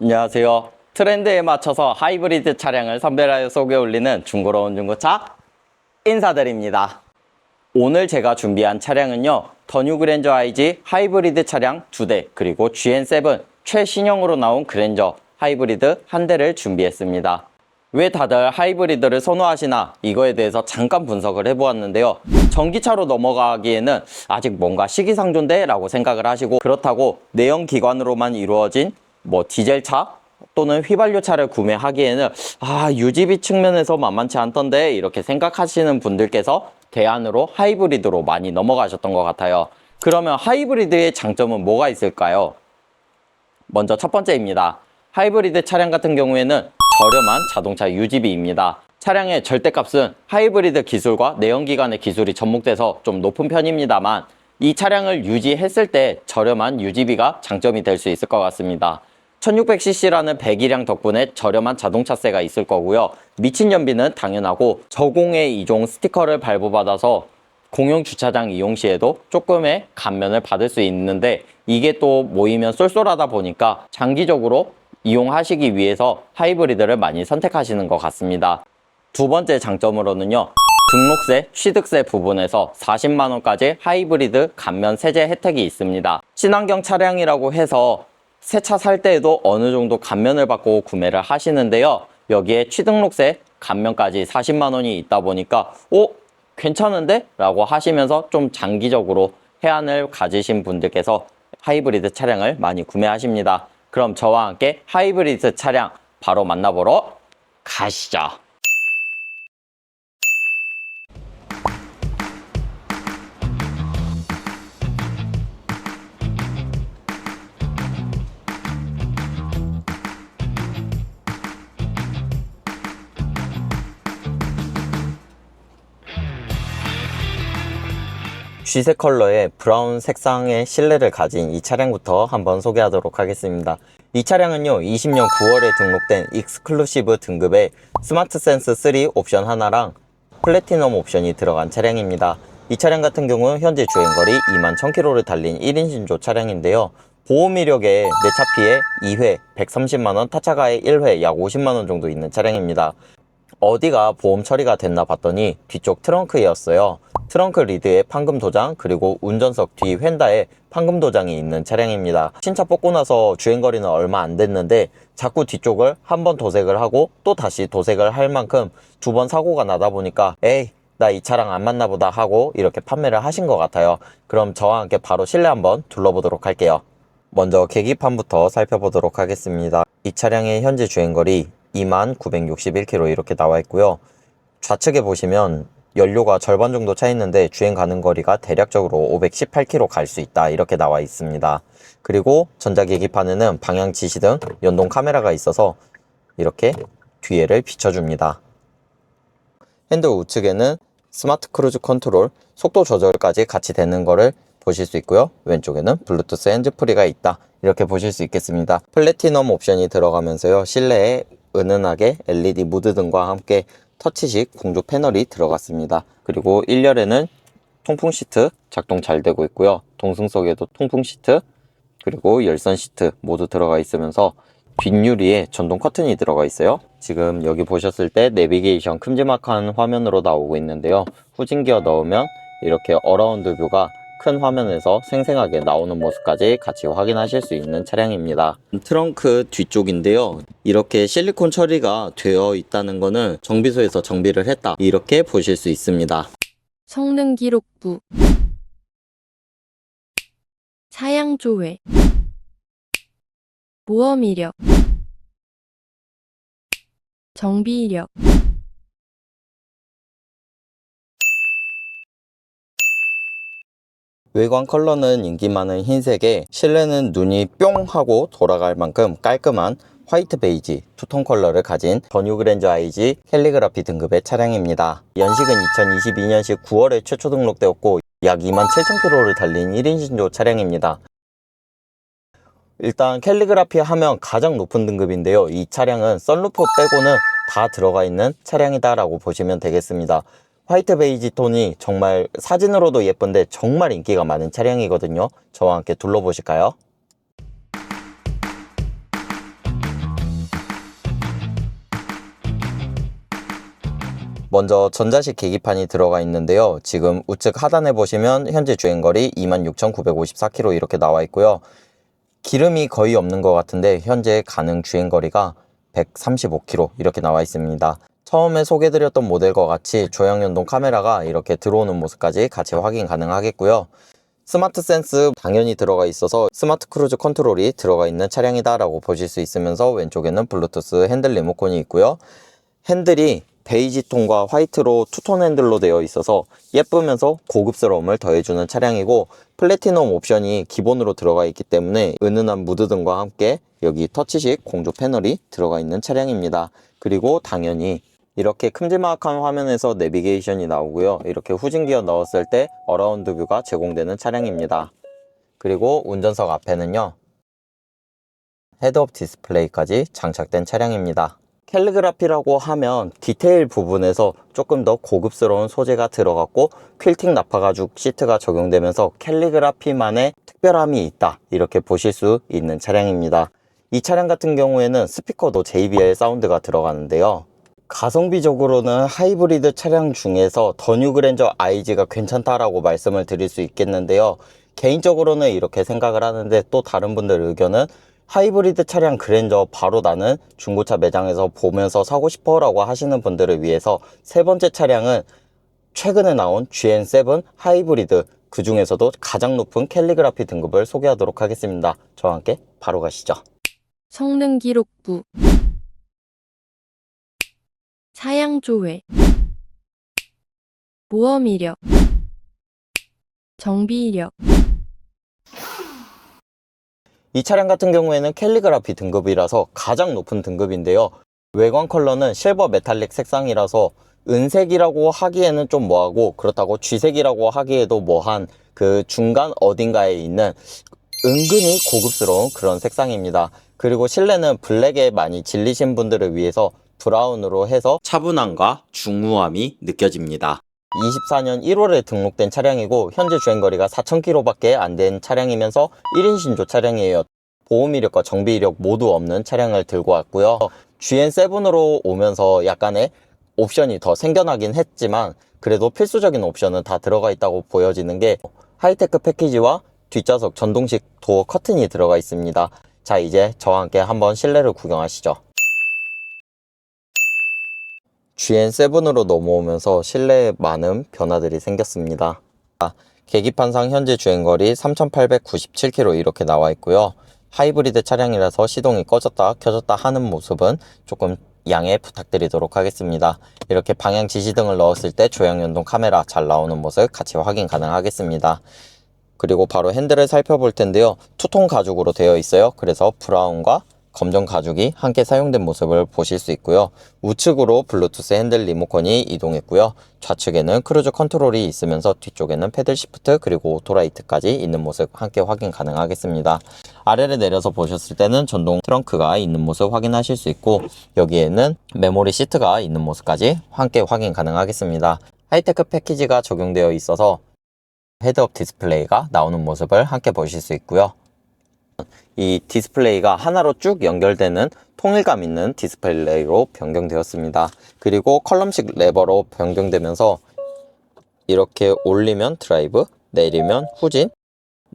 안녕하세요. 트렌드에 맞춰서 하이브리드 차량을 선별하여 소개 올리는 중고로운 중고차 인사드립니다. 오늘 제가 준비한 차량은요. 더뉴 그랜저 IG 하이브리드 차량 2대 그리고 GN7 최신형으로 나온 그랜저 하이브리드 한 대를 준비했습니다. 왜 다들 하이브리드를 선호하시나 이거에 대해서 잠깐 분석을 해보았는데요. 전기차로 넘어가기에는 아직 뭔가 시기상조인데 라고 생각을 하시고 그렇다고 내연기관으로만 이루어진 뭐 디젤차 또는 휘발유차를 구매하기에는 아 유지비 측면에서 만만치 않던데 이렇게 생각하시는 분들께서 대안으로 하이브리드로 많이 넘어가셨던 것 같아요. 그러면 하이브리드의 장점은 뭐가 있을까요? 먼저 첫 번째입니다. 하이브리드 차량 같은 경우에는 저렴한 자동차 유지비입니다. 차량의 절대값은 하이브리드 기술과 내연기관의 기술이 접목돼서 좀 높은 편입니다만 이 차량을 유지했을 때 저렴한 유지비가 장점이 될 수 있을 것 같습니다. 1600cc라는 배기량 덕분에 저렴한 자동차세가 있을 거고요. 미친 연비는 당연하고 저공해 이종 스티커를 발부받아서 공용 주차장 이용 시에도 조금의 감면을 받을 수 있는데 이게 또 모이면 쏠쏠하다 보니까 장기적으로 이용하시기 위해서 하이브리드를 많이 선택하시는 것 같습니다. 두 번째 장점으로는요. 등록세, 취득세 부분에서 40만 원까지 하이브리드 감면 세제 혜택이 있습니다. 친환경 차량이라고 해서 새 차 살 때에도 어느 정도 감면을 받고 구매를 하시는데요. 여기에 취등록세 감면까지 40만 원이 있다 보니까 오 괜찮은데? 라고 하시면서 좀 장기적으로 해안을 가지신 분들께서 하이브리드 차량을 많이 구매하십니다. 그럼 저와 함께 하이브리드 차량 바로 만나보러 가시죠. 쥐색 컬러의 브라운 색상의 실내를 가진 이 차량부터 한번 소개하도록 하겠습니다. 이 차량은요, 20년 9월에 등록된 익스클루시브 등급의 스마트 센스 3 옵션 하나랑 플래티넘 옵션이 들어간 차량입니다. 이 차량 같은 경우는 현재 주행거리 2만 1000km를 달린 1인 신조 차량인데요. 보험 이력에 내차 피해 2회 130만원, 타차가에 1회 약 50만원 정도 있는 차량입니다. 어디가 보험 처리가 됐나 봤더니 뒤쪽 트렁크였어요. 트렁크 리드에 판금 도장 그리고 운전석 뒤 휀다에 판금 도장이 있는 차량입니다. 신차 뽑고 나서 주행거리는 얼마 안 됐는데 자꾸 뒤쪽을 한 번 도색을 하고 또 다시 도색을 할 만큼 두 번 사고가 나다 보니까 에이 나 이 차량 안 맞나 보다 하고 이렇게 판매를 하신 것 같아요. 그럼 저와 함께 바로 실내 한번 둘러보도록 할게요. 먼저 계기판부터 살펴보도록 하겠습니다. 이 차량의 현재 주행거리 2961km 이렇게 나와 있고요. 좌측에 보시면 연료가 절반 정도 차 있는데 주행 가는 거리가 대략적으로 518km 갈 수 있다 이렇게 나와 있습니다. 그리고 전자계기판에는 방향 지시등 연동 카메라가 있어서 이렇게 뒤에를 비춰줍니다. 핸들 우측에는 스마트 크루즈 컨트롤, 속도 조절까지 같이 되는 거를 보실 수 있고요. 왼쪽에는 블루투스 핸즈프리가 있다. 이렇게 보실 수 있겠습니다. 플래티넘 옵션이 들어가면서요. 실내에 은은하게 LED 무드 등과 함께 터치식 공조 패널이 들어갔습니다. 그리고 1열에는 통풍 시트 작동 잘 되고 있고요. 동승석에도 통풍 시트 그리고 열선 시트 모두 들어가 있으면서 뒷유리에 전동 커튼이 들어가 있어요. 지금 여기 보셨을 때 내비게이션 큼지막한 화면으로 나오고 있는데요. 후진기어 넣으면 이렇게 어라운드 뷰가 큰 화면에서 생생하게 나오는 모습까지 같이 확인하실 수 있는 차량입니다. 트렁크 뒤쪽인데요. 이렇게 실리콘 처리가 되어 있다는 거는 정비소에서 정비를 했다. 이렇게 보실 수 있습니다. 성능 기록부 차량 조회 보험 이력 정비 이력 외관 컬러는 인기 많은 흰색에 실내는 눈이 뿅 하고 돌아갈 만큼 깔끔한 화이트 베이지 투톤 컬러를 가진 더뉴 그랜저 IG 캘리그라피 등급의 차량입니다. 연식은 2022년식 9월에 최초 등록되었고 약 27,000km를 달린 1인 신조 차량입니다. 일단 캘리그라피 하면 가장 높은 등급인데요. 이 차량은 썬루프 빼고는 다 들어가 있는 차량이다라고 보시면 되겠습니다. 화이트 베이지 톤이 정말 사진으로도 예쁜데 정말 인기가 많은 차량이거든요. 저와 함께 둘러보실까요? 먼저 전자식 계기판이 들어가 있는데요. 지금 우측 하단에 보시면 현재 주행거리 26,954km 이렇게 나와 있고요. 기름이 거의 없는 것 같은데 현재 가능 주행거리가 135km 이렇게 나와 있습니다. 처음에 소개드렸던 모델과 같이 조향연동 카메라가 이렇게 들어오는 모습까지 같이 확인 가능하겠고요. 스마트 센스 당연히 들어가 있어서 스마트 크루즈 컨트롤이 들어가 있는 차량이다 라고 보실 수 있으면서 왼쪽에는 블루투스 핸들 리모컨이 있고요. 핸들이 베이지 톤과 화이트로 투톤 핸들로 되어 있어서 예쁘면서 고급스러움을 더해주는 차량이고 플래티넘 옵션이 기본으로 들어가 있기 때문에 은은한 무드등과 함께 여기 터치식 공조 패널이 들어가 있는 차량입니다. 그리고 당연히 이렇게 큼지막한 화면에서 내비게이션이 나오고요. 이렇게 후진 기어 넣었을 때 어라운드 뷰가 제공되는 차량입니다. 그리고 운전석 앞에는요. 헤드업 디스플레이까지 장착된 차량입니다. 캘리그라피라고 하면 디테일 부분에서 조금 더 고급스러운 소재가 들어갔고 퀼팅 나파 가죽 시트가 적용되면서 캘리그라피만의 특별함이 있다 이렇게 보실 수 있는 차량입니다. 이 차량 같은 경우에는 스피커도 JBL 사운드가 들어가는데요. 가성비적으로는 하이브리드 차량 중에서 더 뉴 그랜저 IG가 괜찮다라고 말씀을 드릴 수 있겠는데요. 개인적으로는 이렇게 생각을 하는데 또 다른 분들 의견은 하이브리드 차량 그랜저 바로 나는 중고차 매장에서 보면서 사고 싶어 라고 하시는 분들을 위해서 세 번째 차량은 최근에 나온 GN7 하이브리드 그 중에서도 가장 높은 캘리그라피 등급을 소개하도록 하겠습니다. 저와 함께 바로 가시죠. 성능 기록부 사양 조회 보험 이력 정비 이력 이 차량 같은 경우에는 캘리그라피 등급이라서 가장 높은 등급인데요. 외관 컬러는 실버 메탈릭 색상이라서 은색이라고 하기에는 좀 뭐하고 그렇다고 쥐색이라고 하기에도 뭐한 그 중간 어딘가에 있는 은근히 고급스러운 그런 색상입니다. 그리고 실내는 블랙에 많이 질리신 분들을 위해서 브라운으로 해서 차분함과 중후함이 느껴집니다. 24년 1월에 등록된 차량이고 현재 주행거리가 4,000km밖에 안 된 차량이면서 1인 신조 차량이에요. 보험 이력과 정비 이력 모두 없는 차량을 들고 왔고요. GN7으로 오면서 약간의 옵션이 더 생겨나긴 했지만 그래도 필수적인 옵션은 다 들어가 있다고 보여지는 게 하이테크 패키지와 뒷좌석 전동식 도어 커튼이 들어가 있습니다. 자 이제 저와 함께 한번 실내를 구경하시죠. GN7으로 넘어오면서 실내에 많은 변화들이 생겼습니다. 아, 계기판상 현재 주행거리 3,897km 이렇게 나와 있고요. 하이브리드 차량이라서 시동이 꺼졌다 켜졌다 하는 모습은 조금 양해 부탁드리도록 하겠습니다. 이렇게 방향 지시등을 넣었을 때 조향 연동 카메라 잘 나오는 모습 같이 확인 가능하겠습니다. 그리고 바로 핸들을 살펴볼 텐데요. 투톤 가죽으로 되어 있어요. 그래서 브라운과 검정 가죽이 함께 사용된 모습을 보실 수 있고요. 우측으로 블루투스 핸들 리모컨이 이동했고요. 좌측에는 크루즈 컨트롤이 있으면서 뒤쪽에는 패들 시프트 그리고 오토라이트까지 있는 모습 함께 확인 가능하겠습니다. 아래를 내려서 보셨을 때는 전동 트렁크가 있는 모습 확인하실 수 있고 여기에는 메모리 시트가 있는 모습까지 함께 확인 가능하겠습니다. 하이테크 패키지가 적용되어 있어서 헤드업 디스플레이가 나오는 모습을 함께 보실 수 있고요. 이 디스플레이가 하나로 쭉 연결되는 통일감 있는 디스플레이로 변경되었습니다. 그리고 컬럼식 레버로 변경되면서 이렇게 올리면 드라이브, 내리면 후진,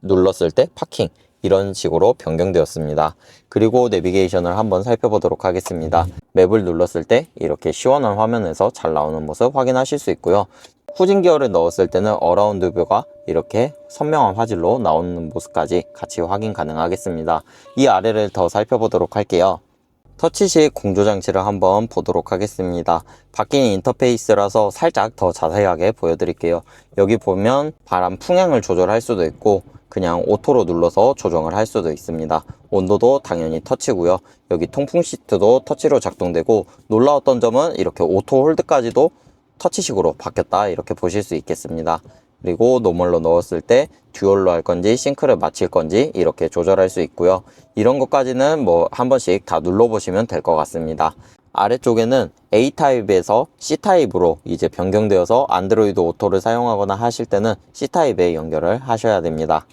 눌렀을 때 파킹 이런 식으로 변경되었습니다. 그리고 내비게이션을 한번 살펴보도록 하겠습니다. 맵을 눌렀을 때 이렇게 시원한 화면에서 잘 나오는 모습 확인하실 수 있고요. 후진 기어를 넣었을 때는 어라운드 뷰가 이렇게 선명한 화질로 나오는 모습까지 같이 확인 가능하겠습니다. 이 아래를 더 살펴보도록 할게요. 터치식 공조 장치를 한번 보도록 하겠습니다. 바뀐 인터페이스라서 살짝 더 자세하게 보여드릴게요. 여기 보면 바람 풍향을 조절할 수도 있고 그냥 오토로 눌러서 조정을 할 수도 있습니다. 온도도 당연히 터치고요. 여기 통풍 시트도 터치로 작동되고 놀라웠던 점은 이렇게 오토 홀드까지도 터치식으로 바뀌었다 이렇게 보실 수 있겠습니다. 그리고 노멀로 넣었을 때 듀얼로 할 건지 싱크를 맞힐 건지 이렇게 조절할 수 있고요. 이런 것까지는 뭐 한 번씩 다 눌러보시면 될 것 같습니다. 아래쪽에는 A타입에서 C타입으로 이제 변경되어서 안드로이드 오토를 사용하거나 하실 때는 C타입에 연결을 하셔야 됩니다.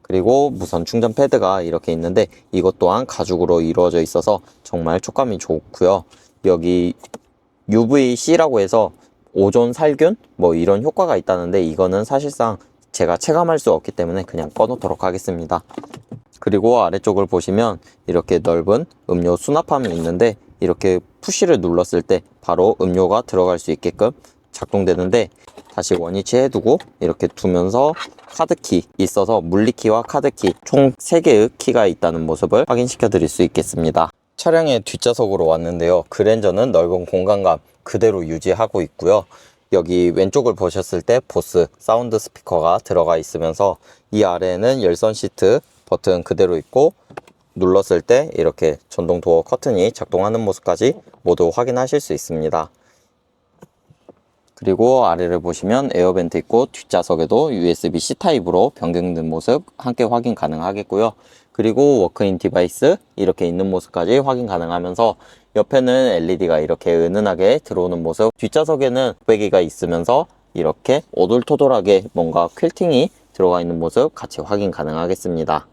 그리고 무선 충전 패드가 이렇게 있는데 이것 또한 가죽으로 이루어져 있어서 정말 촉감이 좋고요. 여기 UVC라고 해서 오존 살균 뭐 이런 효과가 있다는데 이거는 사실상 제가 체감할 수 없기 때문에 그냥 꺼놓도록 하겠습니다. 그리고 아래쪽을 보시면 이렇게 넓은 음료 수납함이 있는데 이렇게 푸시를 눌렀을 때 바로 음료가 들어갈 수 있게끔 작동되는데 다시 원위치 해두고 이렇게 두면서 카드키 있어서 물리키와 카드키 총 3개의 키가 있다는 모습을 확인시켜 드릴 수 있겠습니다. 차량의 뒷좌석으로 왔는데요. 그랜저는 넓은 공간감 그대로 유지하고 있고요. 여기 왼쪽을 보셨을 때 보스 사운드 스피커가 들어가 있으면서 이 아래에는 열선 시트 버튼 그대로 있고 눌렀을 때 이렇게 전동 도어 커튼이 작동하는 모습까지 모두 확인하실 수 있습니다. 그리고 아래를 보시면 에어벤트 있고 뒷좌석에도 USB-C 타입으로 변경된 모습 함께 확인 가능하겠고요. 그리고 워크인 디바이스 이렇게 있는 모습까지 확인 가능하면서 옆에는 LED가 이렇게 은은하게 들어오는 모습 뒷좌석에는 배기가 있으면서 이렇게 오돌토돌하게 뭔가 퀼팅이 들어가 있는 모습 같이 확인 가능하겠습니다.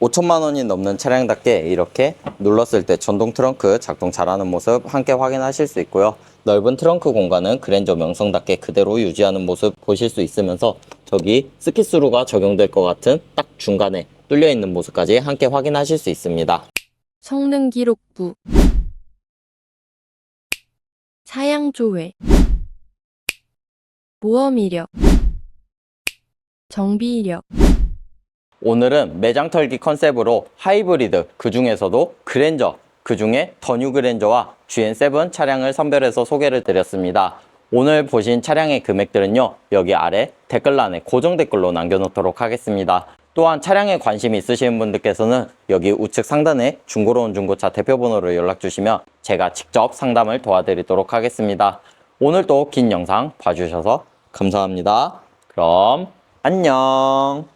5천만 원이 넘는 차량답게 이렇게 눌렀을 때 전동 트렁크 작동 잘하는 모습 함께 확인하실 수 있고요. 넓은 트렁크 공간은 그랜저 명성답게 그대로 유지하는 모습 보실 수 있으면서 저기 스키스루가 적용될 것 같은 딱 중간에 뚫려 있는 모습까지 함께 확인하실 수 있습니다. 성능 기록부 사양 조회 보험 이력 정비 이력 오늘은 매장 털기 컨셉으로 하이브리드 그 중에서도 그랜저 그 중에 더뉴 그랜저와 GN7 차량을 선별해서 소개를 드렸습니다. 오늘 보신 차량의 금액들은요 여기 아래 댓글란에 고정 댓글로 남겨놓도록 하겠습니다. 또한 차량에 관심이 있으신 분들께서는 여기 우측 상단에 중고로운 중고차 대표번호로 연락 주시면 제가 직접 상담을 도와드리도록 하겠습니다. 오늘도 긴 영상 봐주셔서 감사합니다. 그럼 안녕.